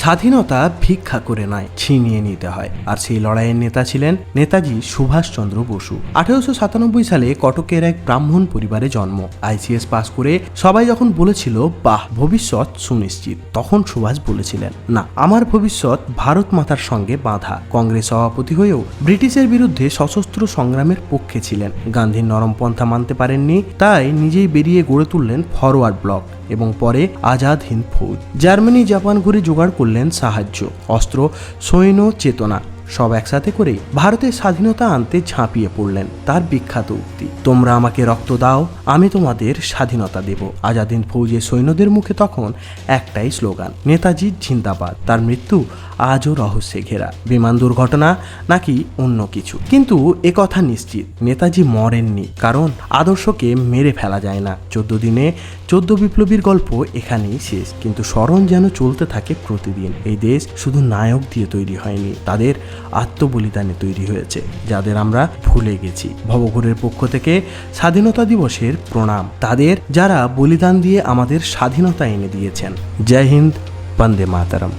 স্বাধীনতা ভিক্ষা করে নয়, ছিনিয়ে নিতে হয়। আর সেই লড়াইয়ের নেতা ছিলেন নেতাজি সুভাষচন্দ্র বসু। আঠেরোশো সাতানব্বই সালে কটকের এক ব্রাহ্মণ পরিবারে জন্ম। আইসিএস পাস করে সবাই যখন বলেছিল, বাহ, ভবিষ্যৎ সুনিশ্চিত। তখন সুভাষ বলেছিলেন, না, আমার ভবিষ্যৎ ভারত মাতার সঙ্গে বাঁধা। কংগ্রেস সভাপতি হয়েও ব্রিটিশের বিরুদ্ধে সশস্ত্র সংগ্রামের পক্ষে ছিলেন। গান্ধীর নরম পন্থা মানতে পারেননি, তাই নিজেই বেরিয়ে গড়ে তুললেন ফরওয়ার্ড ব্লক। এবং পরে আজাদ হিন্দ ফৌজ। জার্মানি জাপান ঘুরে জোগাড় করলেন সাহায্য, অস্ত্র, সৈন্য, চেতনা, সব একসাথে করে ভারতের স্বাধীনতা আনতে ঝাঁপিয়ে পড়লেন তার বিখ্যাত উক্তি। তোমরা আমাকে রক্ত দাও, আমি তোমাদের স্বাধীনতা দেব। আজাদিন ফৌজের সৈন্যদের মুখে তখন একটাই স্লোগান, নেতাজি জিন্দাবাদ। তার মৃত্যু আজও রহস্যে ঘেরা। বিমান দুর্ঘটনা নাকি অন্য কিছু। কিন্তু একথা নিশ্চিত, নেতাজি মরেননি। কারণ আদর্শকে মেরে ফেলা যায় না। চোদ্দ দিনে চোদ্দ বিপ্লবীর গল্প এখানেই শেষ। কিন্তু স্মরণ যেন চলতে থাকে প্রতিদিন। এই দেশ শুধু নায়ক দিয়ে তৈরি হয়নি, তাদের আত্মবলিদানে তৈরি হয়েছে, যাদের আমরা ভুলে গেছি। ভবঘুরের পক্ষ থেকে স্বাধীনতা দিবসের প্রণাম। তাদের যারা বলিদান দিয়ে আমাদের স্বাধীনতা এনে দিয়েছেন। জয় হিন্দ, বন্দে মাতারম।